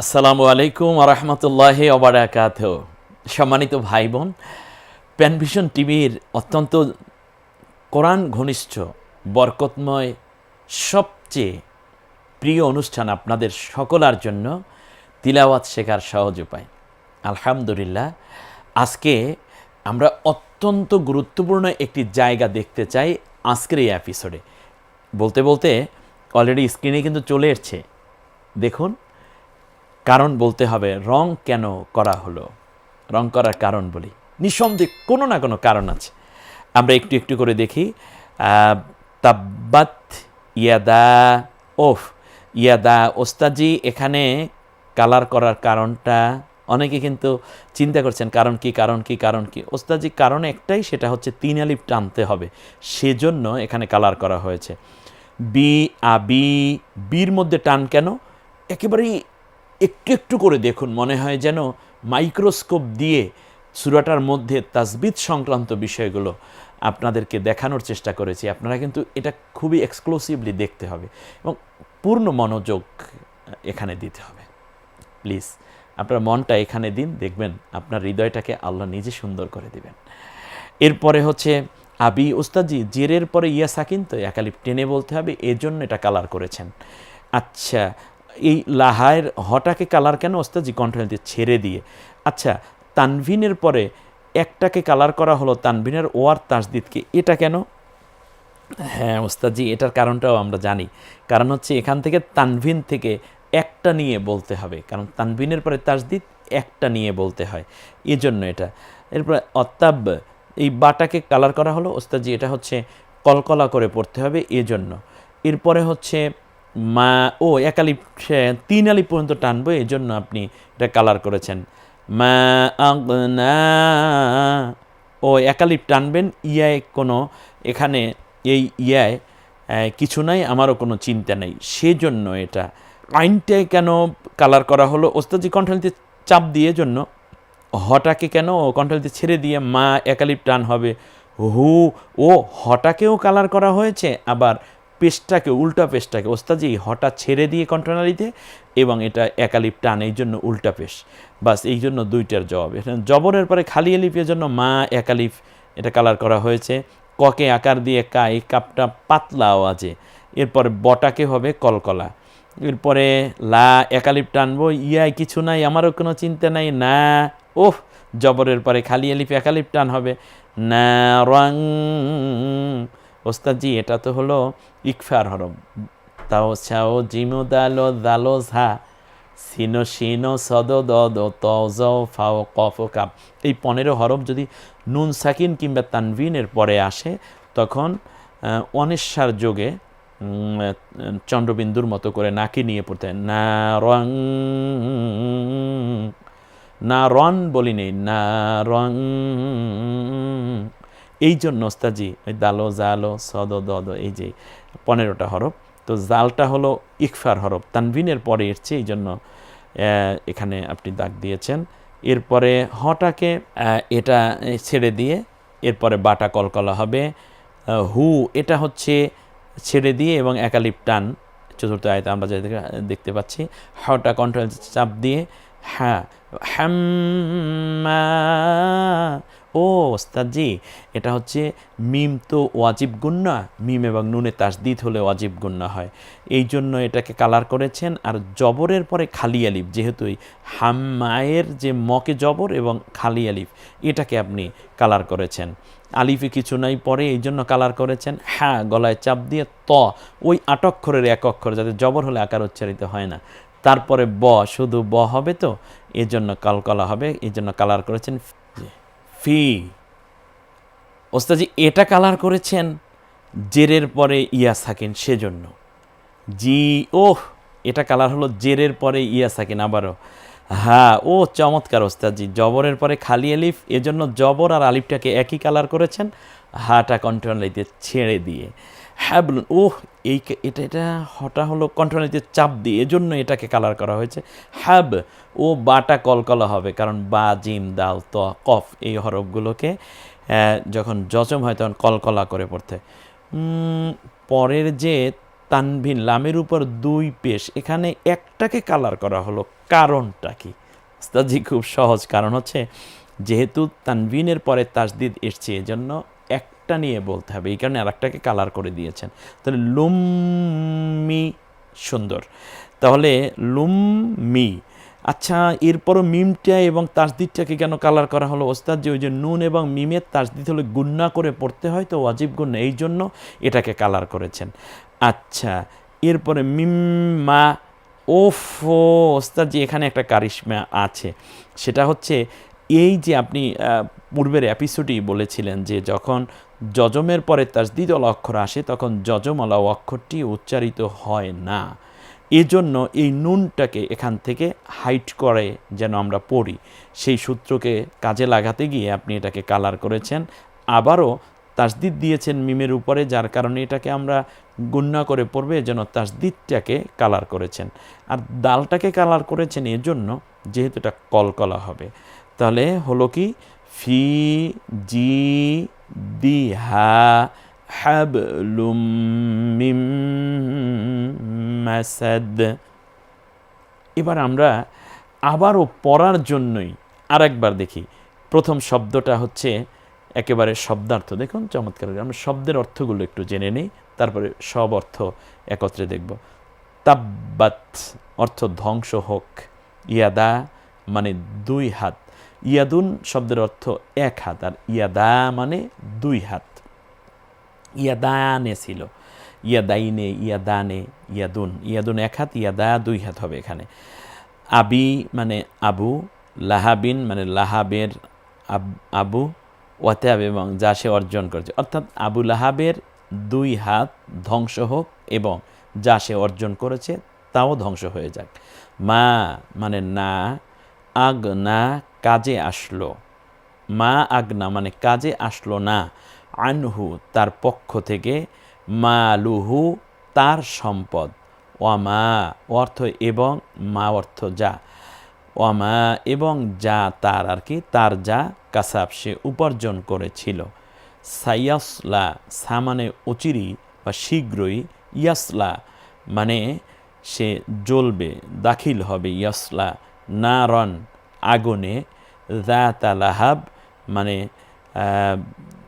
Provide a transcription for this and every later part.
আসসালামু আলাইকুম রহমতুল্লাহ অবরাকাত সম্মানিত ভাই বোন প্যানভিশন টিভির অত্যন্ত কোরআন ঘনিষ্ঠ, বরকতময়, সবচেয়ে প্রিয় অনুষ্ঠান আপনাদের সকলার জন্য তিলাওয়াত শেখার সহজ উপায়। আলহামদুলিল্লাহ, আজকে আমরা অত্যন্ত গুরুত্বপূর্ণ একটি জায়গা দেখতে চাই আজকের এই এপিসোডে বলতে বলতে অলরেডি স্ক্রিনে কিন্তু চলে এসছে। দেখুন কারণ বলতে হবে, রং কেন করা হলো? রং করার কারণ বলি। নিঃসন্দেহে কোনো না কোনো কারণ আছে। আমরা একটু একটু করে দেখি। তাব্বাত ইয়াদা, ওফ, ইয়াদা ওস্তাজি এখানে কালার করার কারণটা অনেকে কিন্তু চিন্তা করছেন, কারণ কি কারণ কি কারণ কি? ওস্তাজি কারণ একটাই, সেটা হচ্ছে তিন আলিফ টানতে হবে। সেজন্য এখানে কালার করা হয়েছে। বি আবি বির মধ্যে টান কেন? একেবারেই একটু একটু করে দেখুন, মনে হয় যেন মাইক্রোস্কোপ দিয়ে সুরাটার মধ্যে তাজবিদ সংক্রান্ত বিষয়গুলো আপনাদেরকে দেখানোর চেষ্টা করেছি। আপনারা কিন্তু এটা খুবই এক্সক্লুসিভলি দেখতে হবে এবং পূর্ণ মনোযোগ এখানে দিতে হবে। প্লিজ আপনার মনটা এখানে দিন, দেখবেন আপনার হৃদয়টাকে আল্লাহ নিজে সুন্দর করে দিবেন। এরপরে হচ্ছে আবি ওস্তাজি জেরের পরে ইয়া সাকিন তো একালিপ টেনে বলতে হবে, এজন্য এটা কালার করেছেন। আচ্ছা এই লাহায়ের হটাকে কালার কেন ওস্তাজি কন্ট্রোলতে ছেড়ে দিয়ে? আচ্ছা তানভিনের পরে একটাকে কালার করা হলো তানভিনের ওয়ার তাসদিদকে এটা কেন? হ্যাঁ ওস্তাদজি এটার কারণটাও আমরা জানি। কারণ হচ্ছে এখান থেকে তানভিন থেকে একটা নিয়ে বলতে হবে। কারণ তানভিনের পরে তাসদিদ একটা নিয়ে বলতে হয়। এই জন্য এটা। এরপরে অত্যাব এই বাটাকে কালার করা হলো ওস্তাদজি এটা হচ্ছে কলকলা করে পড়তে হবে, এজন্য। এরপরে হচ্ছে মা, ও একালি তিন আলি পর্যন্ত টানবো এই জন্য আপনি এটা কালার করেছেন। মা, আগনা, ও একালিপ টানবেন, ইয়ায় কোনো, এখানে এই ইয়ায় কিছু নাই, আমারও কোনো চিন্তা নেই। সেজন্য এটা। আইনটায় কেন কালার করা হলো? ওস্তাজি কণ্ঠালিতে চাপ দিয়ে জন্য হটাকে কেন? ও কণ্ঠালিতে ছেড়ে দিয়ে, মা একালিপ টান হবে। হু, ও, হটাকেও কালার করা হয়েছে, আবার পেস্টটাকে উল্টা পেস্টটাকে ওস্তাজি হঠাৎ ছেড়ে দিয়ে কন্ট্রোনারিতে এবং এটা একালিপ টান, এই জন্য উল্টা পেশ বাস, এই জন্য দুইটার জবাব। এখানে জবরের পরে খালি এলিফের জন্য মা একালিফ, এটা কালার করা হয়েছে। ককে আকার দিয়ে কা, এই কাপটা পাতলা আওয়াজে। এরপরে বটাকে হবে কলকলা। এরপরে লা একালিপ টানবো, ইয়াই কিছু নাই, আমারও কোনো চিন্তা নাই, না। ওহ জবরের পরে খালি এলিফ একালিপ টান হবে। না রং ওস্তাদজি, এটা তো হলো ইকফার হরম। তাও ছাও জিমো দালো দালো ঝা, সিনো সিনো সদ দ দ ত জ ফাও কফ কাপ। এই পনেরো হরফ যদি নুন সাকিন কিংবা তানভিনের পরে আসে, তখন অনিশ্বার যোগে চন্দ্রবিন্দুর মতো করে নাকি নিয়ে পড়তে না রং, না রন বলিনি না রং এই জন্য ওস্তাজি ওই দালো, জালো, সদ, দদ, এই যে পনেরোটা হরফ। তো জালটা হলো ইকফার হরফ। তানভিনের পরে এসছে এই জন্য এখানে আপনি দাগ দিয়েছেন। এরপরে হটাকে এটা ছেড়ে দিয়ে, এরপরে বাটা কলকলা হবে। হু, এটা হচ্ছে ছেড়ে দিয়ে এবং একালিপ টান, চতুর্থ আয়তে আমরা যেটা দেখতে পাচ্ছি। হটা কন্ট্রোল চাপ দিয়ে হ্যাঁ ও ওস্তাদজি, এটা হচ্ছে মিম তো ওয়াজিব গুন্না, মিম এবং নুনে তাসদিদ হলে ওয়াজিব গুন্না হয়। এই জন্য এটাকে কালার করেছেন আর জবরের পরে খালি আলিফ, যেহেতু হাম্মায়ের যে মকে জবর এবং খালি আলিফ, এটাকে আপনি কালার করেছেন। আলিফে কিছু নাই, পরে এই জন্য কালার করেছেন। হ্যাঁ গলায় চাপ দিয়ে ত, ওই আট অক্ষরের এক অক্ষর, যাতে জবর হলে আকার উচ্চারিত হয় না। তারপরে ব, শুধু ব হবে তো? এর জন্য কালকলা হবে এই জন্য কালার করেছেন ফি ওস্তাজি এটা কালার করেছেন জেরের পরে ইয়া সাকিন, সেজন্য। জি, ওহ, এটা কালার হলো জেরের পরে ইয়া সাকিন আবারও। হ্যাঁ ও চমৎকার ওস্তাজি জবরের পরে খালি আলিফ এজন্য জবর আর আলিফটাকে একই কালার করেছেন। হাটা কন্ট্রোলাইতে ছেড়ে দিয়ে। হ্যাঁ ওহ এই এটা এটা হটা হলো কন্ট্রোলাইতে চাপ দিয়ে, এজন্য এটাকে কালার করা হয়েছে হ্যাব ও বাটা কলকলা হবে, কারণ বা, জিম, দাল, ত, কফ এই হরফগুলোকে যখন জজম হয় তখন কলকলা করে পড়তে। পরের যে তানভিন, লামের উপর দুই পেশ, এখানে একটাকে কালার করা হলো, কারণটা কি ওস্তাদজি, খুব সহজ কারণ হচ্ছে, যেহেতু তানভিনের পরে তাসদিদ এসছে, এজন্য একটা নিয়ে বলতে হবে, এই কারণে আরেকটাকে কালার করে দিয়েছেন। তাহলে লুম্মি সুন্দর। তাহলে লুম্মি আচ্ছা এরপরও মিমটা এবং তাসদিদটাকে কেন কালার করা হলো? ওস্তাদ যে ওই যে নুন এবং মিমের তাসদিদ হলে গুন্না করে পড়তে হয় তো ওয়াজিব গুন্না, এই জন্য এটাকে কালার করেছেন। আচ্ছা এরপরে মিম্মা, ওফ ওস্তাদ যে এখানে একটা কারিশমা আছে। সেটা হচ্ছে এই যে আপনি পূর্বের এপিসোডেই বলেছিলেন যে যখন যজমের পরে তাসদিদল অক্ষর আসে, তখন যজমলা অক্ষরটি উচ্চারিত হয় না। এজন্য এই নুনটাকে এখান থেকে হাইট করে যেন আমরা পড়ি। সেই সূত্রকে কাজে লাগাতে গিয়ে আপনি এটাকে কালার করেছেন। আবারও তাসদিদ দিয়েছেন মিমের উপরে, যার কারণে এটাকে আমরা গুন্না করে পড়বে যেন তাসদিদটাকে কালার করেছেন। আর ডালটাকে কালার করেছেন এজন্য যেহেতু এটা কলকলা হবে। তাহলে হলো কি? ফি, জি দি হা হাবলুম মিম মাসাদ এবার আমরা আবারও পড়ার জন্যই আরেকবার দেখি। প্রথম শব্দটা হচ্ছে একেবারে শব্দার্থ। দেখুন, চমৎকার আমরা শব্দের অর্থগুলো একটু জেনে নিই, তারপরে সব অর্থ একত্রে দেখব। তাব্বাত অর্থ ধ্বংস হোক। ইয়াদা মানে দুই হাত। ইয়াদুন শব্দের অর্থ এক হাত, আর ইয়াদা মানে দুই হাত। ইয়াদানে ছিল। ইয়াদাইনে, ইয়াদানে, ইয়াদুন। ইয়াদুন এক হাত, ইয়াদা দুই হাত হবে এখানে। আবি মানে আবু, লাহাবিন মানে লাহাবের আব- ওয়াতাব এবং যা সে অর্জন করেছে। অর্থাৎ আবু লাহাবের দুই হাত ধ্বংস হোক এবং যা সে অর্জন করেছে তাও ধ্বংস হয়ে যাক। মা মানে না, আগ না কাজে আসলো। মা আগনা মানে কাজে আসলো না। আনহু তার পক্ষ থেকে মা লুহু তার সম্পদ। ওয়ামা অর্থ এবং মা অর্থ যা। ওয়ামা এবং যা তার আর কি, তার যা কাসাব সে উপার্জন করেছিল। সাইয়াসলা, সা মানে অচিরি বা শীঘ্রই ইয়াসলা মানে সে জ্বলবে, দাখিল হবে ইয়াসলা, নারন। আগুনে দা লাহাব মানে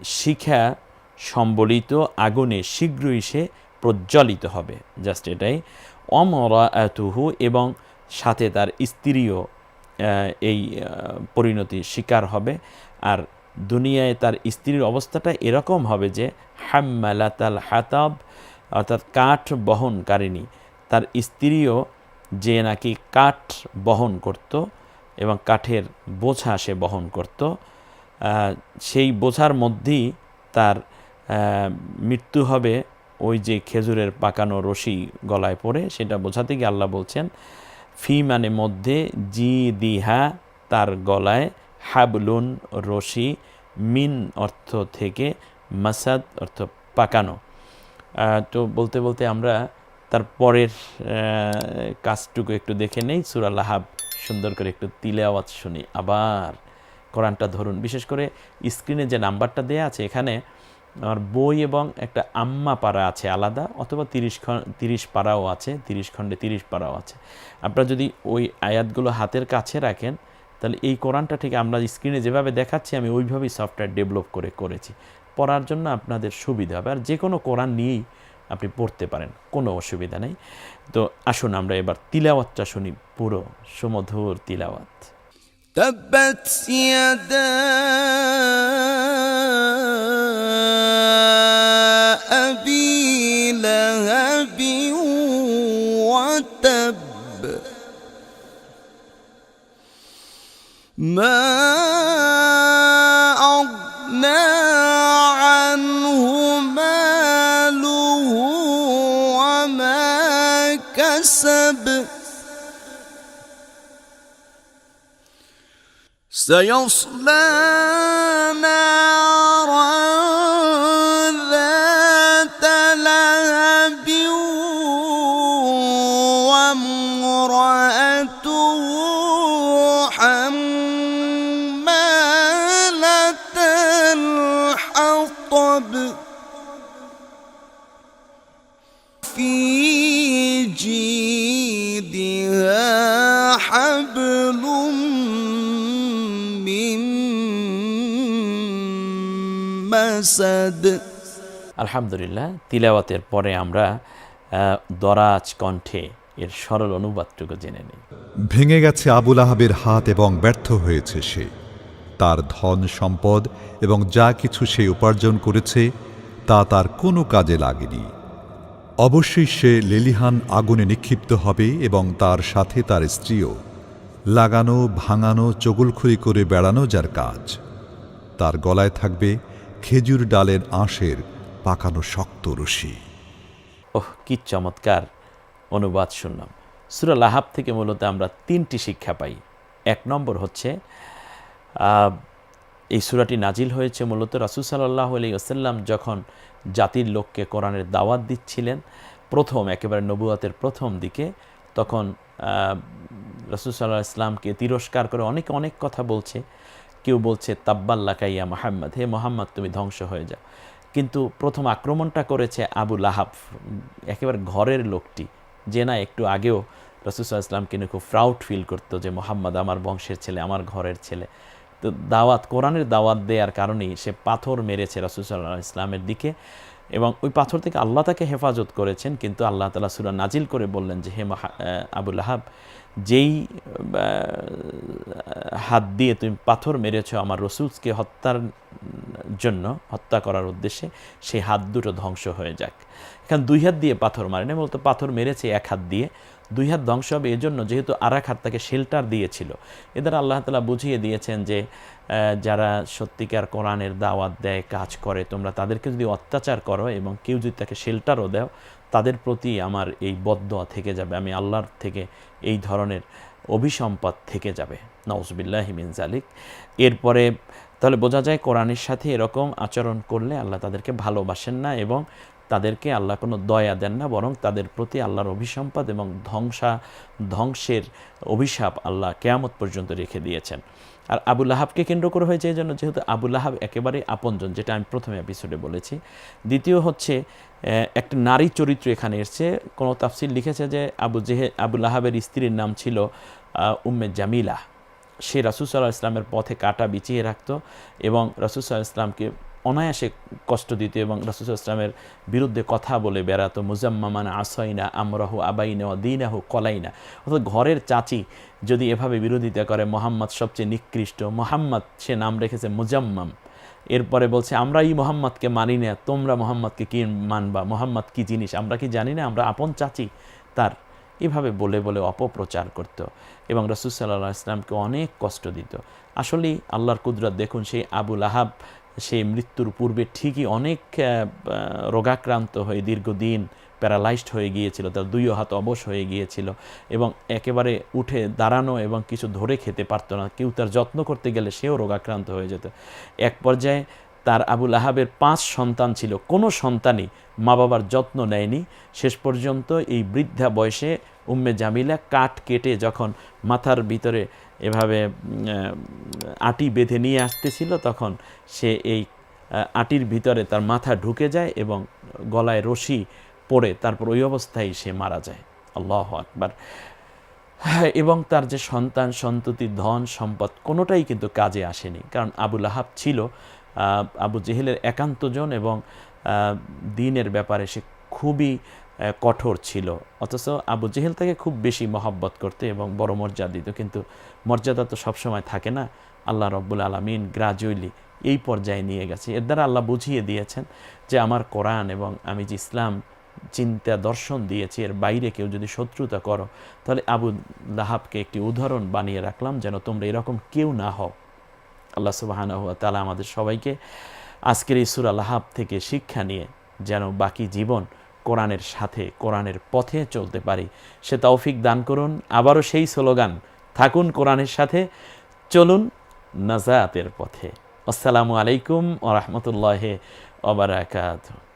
শিখা সম্বলিত আগুনে শীঘ্রই সে প্রজ্বলিত হবে। জাস্ট এটাই। অমরা এতুহু এবং সাথে তার স্ত্রীও এই আহ, পরিণতির শিকার হবে। আর দুনিয়ায় তার স্ত্রীর অবস্থাটা এরকম হবে যে হাম্মালাতাল হাতাব অর্থাৎ কাঠ বহনকারিণী। তার স্ত্রীও যে নাকি কাঠ বহন করত এবং কাঠের বোঝা সে বহন করত। সেই বোঝার মধ্যেই তার মৃত্যু হবে ওই যে খেজুরের পাকানো রশি গলায় পড়ে সেটা বোঝাতে গিয়ে আল্লাহ বলছেন, ফি মানে মধ্যে জি দিহা, তার গলায় হাবলুন রশি, মিন অর্থ থেকে মাসাদ অর্থ পাকানো। তো বলতে বলতে আমরা তার পরের কাজটুকু একটু দেখে নেই, সুরা লাহাব সুন্দর করে একটু তিলে আওয়াজ শুনি। আবার কোরআনটা ধরুন, বিশেষ করে স্ক্রিনে যে নাম্বারটা দেয়া আছে, এখানে আমার বই এবং একটা আম্মা পাড়া আছে আলাদা, অথবা তিরিশ তিরিশ পাড়াও আছে, তিরিশ খণ্ডে তিরিশ পাড়াও আছে। আপনারা যদি ওই আয়াতগুলো হাতের কাছে রাখেন, তাহলে এই কোরআনটা ঠিক আমরা স্ক্রিনে যেভাবে দেখাচ্ছি, আমি ওইভাবেই সফটওয়্যার ডেভেলপ করে করেছি। পড়ার জন্য আপনাদের সুবিধা হবে। আর যে কোনো কোরআন নিয়েই আপনি পড়তে পারেন কোনো অসুবিধা নেই তো আসুন আমরা এবার তিলাওয়াতটা শুনি পুরো সুমধুর তিলাওয়াত تبت يدا أبي لهب وتب ما سيصلى نارا আলহামদুলিল্লাহ তিলাওয়াতের পরে আমরা দরাজ কণ্ঠে এর সরল অনুবাদটুকু জেনে নিই। ভেঙে গেছে আবুল আহাবের হাত এবং ব্যর্থ হয়েছে সে। তার ধন সম্পদ এবং যা কিছু সে উপার্জন করেছে তা তার কোনো কাজে লাগেনি। অবশ্যই সে লেলিহান আগুনে নিক্ষিপ্ত হবে এবং তার সাথে তার স্ত্রীও। লাগানো ভাঙানো চগুলখুরি করে বেড়ানো যার কাজ। তার গলায় থাকবে খেজুর ডালের আঁশের পাকানো শক্ত রশি। ওহ, কি চমৎকার অনুবাদ শুনলাম। সুরা লাহাব থেকে মূলত আমরা তিনটি শিক্ষা পাই। এক নম্বর হচ্ছে এই সুরাটি নাজিল হয়েছে মূলত রাসুল সাল্লাহ আলী আসাল্লাম যখন জাতির লোককে কোরআনের দাওয়াত দিচ্ছিলেন, প্রথম, একেবারে নবুয়াতের প্রথম দিকে, তখন রসুল সাল্লাহ ইসলামকে তিরস্কার করে অনেক অনেক কথা বলছে। কেউ বলছে তাব্বাল্লা কাইয়া মোহাম্মদ, হে মোহাম্মদ, তুমি ধ্বংস হয়ে যা কিন্তু প্রথম আক্রমণটা করেছে আবু লাহাব, একেবারে ঘরের লোকটি, যে না একটু আগেও রসুল্লাহ ইসলামকে নিয়ে খুব প্রাউড ফিল করতো যে, মোহাম্মদ আমার বংশের ছেলে, আমার ঘরের ছেলে। তো দাওয়াত, কোরআনের দাওয়াত দেওয়ার কারণেই সে পাথর মেরেছে রসুসাল্লাহ ইসলামের দিকে। এবং ওই পাথর থেকে আল্লাহ তাকে হেফাজত করেছেন, কিন্তু আল্লাহ তালা সুরা নাজিল করে বললেন যে, হে আবুল আহাব যেই হাত দিয়ে তুমি পাথর মেরেছ আমার রসুলকে হত্যার জন্য, হত্যা করার উদ্দেশ্যে, সেই হাত দুটো ধ্বংস হয়ে যাক। এখানে দুই হাত দিয়ে পাথর মারেনি বলতো পাথর মেরেছে এক হাত দিয়ে। দুই হাত ধ্বংস হবে, এজন্য যেহেতু আর এক হাত তাকে শেল্টার দিয়েছিল। এদের আল্লাহ তালা বুঝিয়ে দিয়েছেন যে যারা সত্যিকার কোরআনের দাওয়াত দেয়, কাজ করে, তোমরা তাদেরকে যদি অত্যাচার করো এবং কেউ যদি তাকে শেল্টারও দাও, তাদের প্রতি আমার এই বদয়া থেকে যাবে। আমি আল্লাহর থেকে এই ধরনের অভিসম্পদ থেকে যাবে। নওজবিল্লাহ মিন জালিক এরপরে, তাহলে বোঝা যায় কোরআনের সাথে এরকম আচরণ করলে আল্লাহ তাদেরকে ভালোবাসেন না এবং তাদেরকে আল্লাহ কোনো দয়া দেন না, বরং তাদের প্রতি আল্লাহর অভিসম্পাদ এবং ধ্বংসা, ধ্বংসের অভিশাপ আল্লাহ কেয়ামত পর্যন্ত রেখে দিয়েছেন। আর আবুল আহাবকে কেন্দ্র করে হয়েছে এই জন্য যেহেতু আবুল আহাব একেবারে আপনজন, যেটা আমি প্রথমে এপিসোডে বলেছি। দ্বিতীয় হচ্ছে একটা নারী চরিত্র এখানে এসছে। কোনো তাফসিল লিখেছে যে আবু জেহে আবুল আহাবের স্ত্রীর নাম ছিল উম্মে জামিলা। সে রাসুল সাল্লাহ ইসলামের পথে কাটা বিছিয়ে রাখত এবং রাসুল সাল্লাহ ইসলামকে অনায়াসে কষ্ট দিত এবং রাসুল ইসলামের বিরুদ্ধে কথা বলে বেড়াতো, মুজাম্মামান আসাইনা আমরাহু আবাইনা দিনাহু কলাইনা। অর্থাৎ ঘরের চাচি যদি এভাবে বিরোধিতা করে, মোহাম্মদ সবচেয়ে নিকৃষ্ট, মোহাম্মদ সে নাম রেখেছে মুজাম্মাম। এরপরে বলছে আমরা এই মোহাম্মদকে মানি না, তোমরা মোহাম্মদকে কি মানবা? মোহাম্মদ কি জিনিস? আমরা কি জানি না? আমরা আপন চাচি। তার এভাবে বলে বলে অপপ্রচার করত এবং রসুল সাল্লাহ ইসলামকে অনেক কষ্ট দিত। আসলেই আল্লাহর কুদরত দেখুন, সেই আবুল আহাব সেই মৃত্যুর পূর্বে ঠিকই অনেক রোগাক্রান্ত হয়ে দীর্ঘদিন প্যারালাইজড হয়ে গিয়েছিল, তার দুই হাত অবশ হয়ে গিয়েছিল এবং একেবারে উঠে দাঁড়ানো এবং কিছু ধরে খেতে পারতো না। কেউ তার যত্ন করতে গেলে সেও রোগাক্রান্ত হয়ে যেত। এক পর্যায়ে তার আবুল আহাবের পাঁচ সন্তান ছিল, কোনো সন্তানই মা বাবার যত্ন নেয়নি। শেষ পর্যন্ত এই বৃদ্ধা বয়সে উম্মে জামিলা কাঠ কেটে যখন মাথার ভিতরে এভাবে আটি বেঁধে নিয়ে আসতেছিল তখন সে এই আটির ভিতরে তার মাথা ঢুকে যায় এবং গলায় রশি পড়ে তারপর ওই অবস্থায় সে মারা যায়। আল্লাহ আকবার। এবং তার যে সন্তান, সন্ততি, ধন, সম্পদ কোনোটাই কিন্তু কাজে আসেনি। কারণ আবুল আহাব ছিল আবু জেহেলের একান্তজন এবং দিনের ব্যাপারে সে খুবই কঠোর ছিল। অথচ আবু জেহেল তাকে খুব বেশি মহব্বত করতে এবং বড় মর্যাদা দিত। কিন্তু মর্যাদা তো সবসময় থাকে না। আল্লাহ রব্বুল আলমিন গ্রাজুয়ালি এই পর্যায়ে নিয়ে গেছে। এর দ্বারা আল্লাহ বুঝিয়ে দিয়েছেন যে আমার কোরআন এবং আমি যে ইসলাম চিন্তা দর্শন দিয়েছি, এর বাইরে কেউ যদি শত্রুতা করো, তাহলে আবু লাহাবকে একটি উদাহরণ বানিয়ে রাখলাম যেন তোমরা এরকম কেউ না হও। আল্লাহ সুবাহানা হুয়া তালা আমাদের সবাইকে আজকের এই সুরা লাহাব থেকে শিক্ষা নিয়ে যেন বাকি জীবন কোরআনের সাথে, কোরআনের পথে চলতে পারি। সে তৌফিক দান করুন। আবারও সেই স্লোগান, থাকুন কোরআনের সাথে, চলুন নাজাতের পথে। আসসালামু আলাইকুম ও রহমতুল্লাহ ওবরাকাত